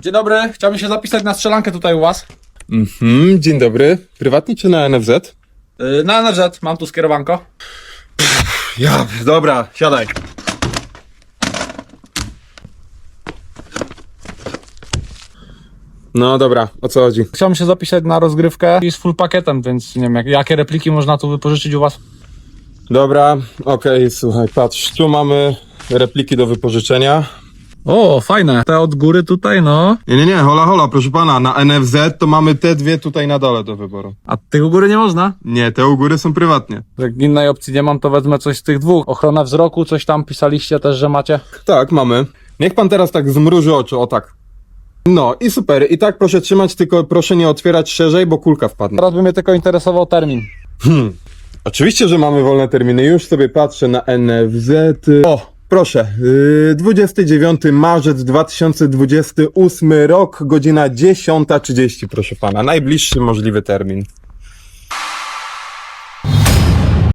Dzień dobry, chciałbym się zapisać na strzelankę tutaj u was. Mhm, dzień dobry. Prywatnie czy na NFZ? Yy, na NFZ, mam tu skierowanko. Ja, dobra, siadaj. No dobra, o co chodzi? Chciałbym się zapisać na rozgrywkę i z full pakietem, więc nie wiem, jak, jakie repliki można tu wypożyczyć u was. Dobra, okej, słuchaj, patrz, tu mamy repliki do wypożyczenia. O, fajne. Te od góry tutaj, no. Nie, nie, nie, hola, hola, proszę pana, na NFZ to mamy te dwie tutaj na dole do wyboru. A tych u góry nie można? Nie, te u góry są prywatnie. Jak innej opcji nie mam, to wezmę coś z tych dwóch. Ochrona wzroku, coś tam pisaliście też, że macie. Tak, mamy. Niech pan teraz tak zmruży oczy, o tak. No i super, i tak proszę trzymać, tylko proszę nie otwierać szerzej, bo kulka wpadnie. Teraz by mnie tylko interesował termin. Oczywiście, że mamy wolne terminy. Już sobie patrzę na NFZ. O, proszę. Yy, 29 marzec 2028 rok, godzina 10.30, proszę pana. Najbliższy możliwy termin.